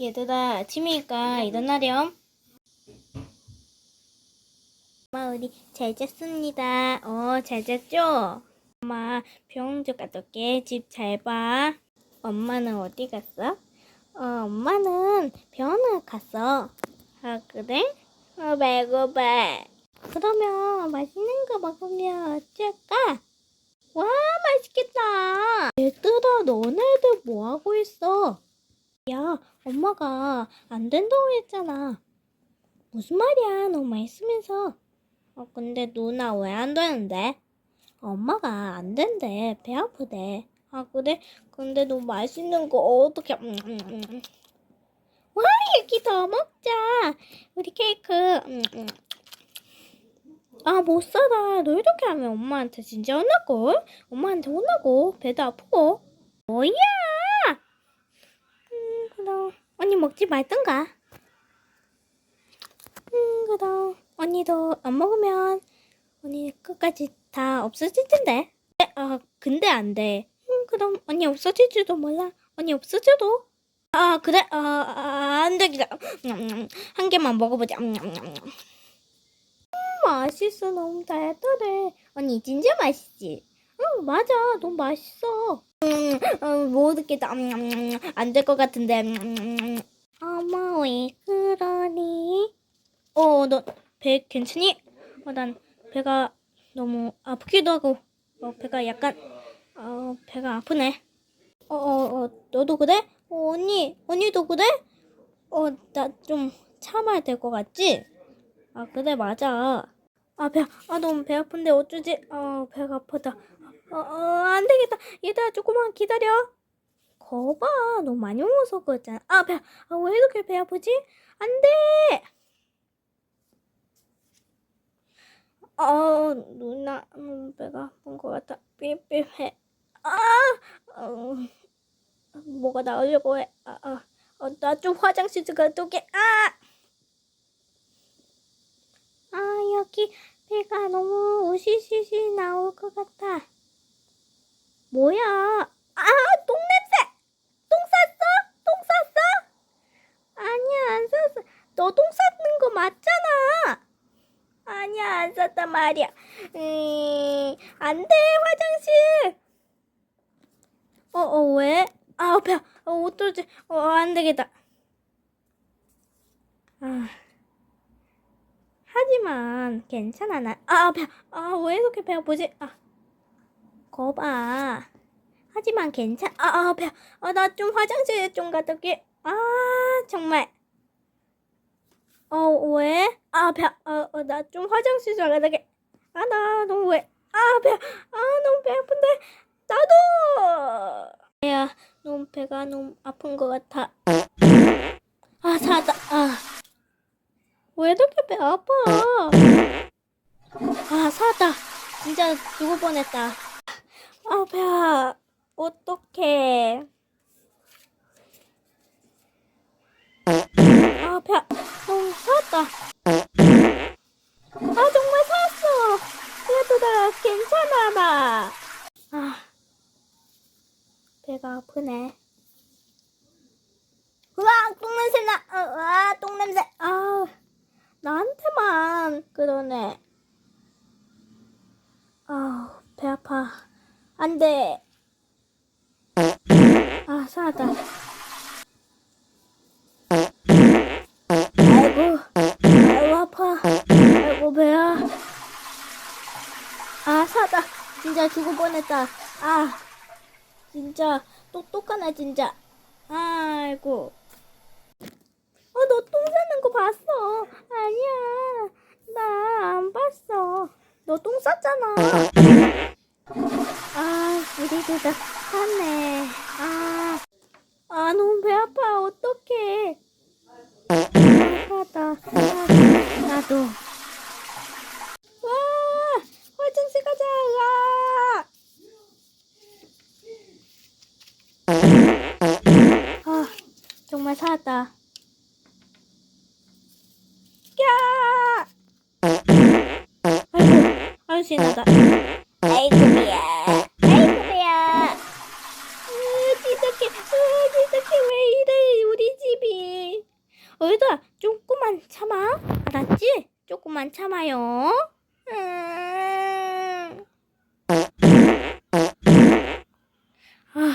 얘들아, 아침이니까 일어나렴. 엄마, 우리 잘 잤습니다. 어, 잘 잤죠? 엄마, 병원 좀 갔다 올게. 집 잘 봐. 엄마는 어디 갔어? 어, 엄마는 병원을 갔어. 아, 그래? 어, 배고파. 그러면 맛있는 거 먹으면 어쩔까? 와, 맛있겠다. 얘들아, 너네들 뭐 하고 있어? 야, 엄마가 안 된다고 했잖아. 무슨 말이야, 너무 맛있으면서. 어, 근데 누나 왜 안 되는데? 엄마가 안 된대. 배 아프대. 아, 그래? 근데 너무 맛있는 거 어떻게. 음, 음, 음. 와, 여기 더 먹자. 우리 케이크. 음, 음. 아, 못 살아. 너 이렇게 하면 엄마한테 진짜 혼날걸? 엄마한테 혼나고, 배도 아프고. 뭐야? 음, 그럼. 언니 먹지 말던가. 음, 그럼. 언니도 안 먹으면, 언니 끝까지 다 없어질 텐데. 에, 아, 근데 안 돼. 음, 그럼 언니 없어질지도 몰라. 언니 없어져도. 아, 그래? 아, 아, 안 되겠다. 한 개만 먹어보자. 음. 맛있어. 너무 달달해. 언니 진짜 맛있지? 응, 맞아. 너무 맛있어. 음, 음, 못 듣겠다. 음, 음, 안될 것 같은데. 음, 어머, 왜 그러니? 어, 너 배 괜찮니? 어, 난 배가 너무 아프기도 하고, 어, 배가 약간, 어, 배가 아프네. 어, 어, 어, 너도 그래? 어, 언니, 언니도 그래? 어, 나 좀 참아야 될 것 같지? 아, 그래, 맞아. 아, 배, 아, 너무 배 아픈데 어쩌지? 어, 배가 아프다. 어, 어, 안 되겠다. 얘들아, 조금만 기다려. 거봐, 너무 많이 먹어서 그랬잖아. 아, 배, 아, 왜 이렇게 배 아프지? 안 돼! 어, 누나, 음, 배가 아픈 것 같아. 삐삐해. 아, 어, 뭐가 나오려고 해. 아, 아, 어, 나좀 화장실 올게. 아! 아, 여기 배가 너무 우시시시 나올 것 같아. 뭐야? 아, 똥 냄새! 똥 쌌어? 똥 쌌어? 아니야, 안 쌌어. 너 똥 쌌는 거 맞잖아. 아니야, 안 쌌단 말이야. 음, 안 돼, 화장실. 어, 어, 왜? 아, 배, 어, 어쩌지? 어, 안 되겠다. 아. 하지만 괜찮아 나. 아 배. 아 왜 이렇게 배 아프지? 아 거봐. 하지만 괜찮. 아 아 배. 아 나 좀 화장실 좀 갔다 올게. 아 정말. 어 왜? 아 배. 어나 좀 화장실 좀 갔다 올게. 아 나 너무 왜? 아 배. 아 너무 배 아픈데. 나도. 배야 너무 배가 너무 아픈 것 같아. 아 살았다. 아. 왜 이렇게 배 아파? 아, 살았다. 진짜 죽을 뻔했다. 아, 배야. 어떡해. 아, 배야. 어, 살았다. 아, 정말 살았어. 얘들아, 괜찮아, 봐. 아, 배가 아프네. 으아, 똥냄새 나. 어, 아, 똥냄새. 아. 나한테만 그러네. 아, 배 아파. 안 돼. 아, 살았다. 아이고, 아이고 아파. 아이고 배야. 아, 살았다. 진짜 죽을 뻔했다. 아, 진짜 똑똑하네 진짜. 아이고. 어, 너 똥 싸는 거 봤어. 아니야. 나 안 봤어. 너 똥 쌌잖아. 아, 우리 둘다 쌌네. 아, 아, 너무 배 아파. 어떡해. 아파다. 아, 나도. 지나가. 어? 아이고야. 아이고야. 아, 지독해. 아, 지독해. 왜 이래 우리 집이. 어이다 조금만 참아. 알았지? 조금만 참아요. 음... 아, 아.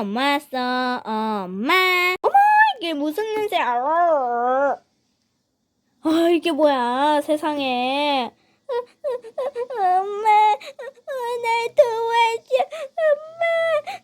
엄마 왔어. 엄마. 어머, 이게 무슨 냄새야? 아, 이게 뭐야, 세상에. 엄마, 어, 날 도와줘, 엄마.